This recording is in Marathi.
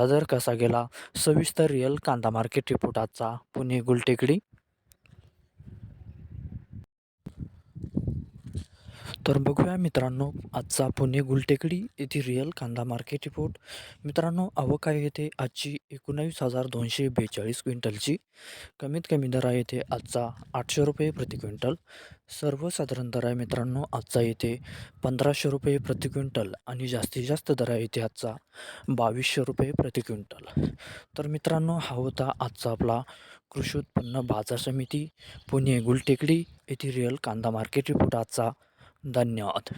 कांदा दर कसा गेला सविस्तर रिअल कांदा मार्केट रिपोर्ट आजचा. पुणे गुलटेकडी. तर बघूया मित्रांनो आजचा पुणे गुलटेकडी येथे रिअल कांदा मार्केट रिपोर्ट मित्रांनो आवक आहे येथे आजची एकोणावीस हजार दोनशे बेचाळीस क्विंटलची. कमीत कमी दर आहे येथे आजचा आठशे रुपये प्रति क्विंटल. सर्वसाधारण दर आहे मित्रांनो आजचा येथे पंधराशे रुपये प्रति क्विंटल आणि जास्तीत जास्त दर आहे येथे आजचा बावीसशे रुपये प्रति क्विंटल. तर मित्रांनो हा होता आजचा आपला कृषी उत्पन्न बाजार समिती पुणे गुलटेकडी येथे रिअल कांदा मार्केट रिपोर्ट आजचा धन्यवाद.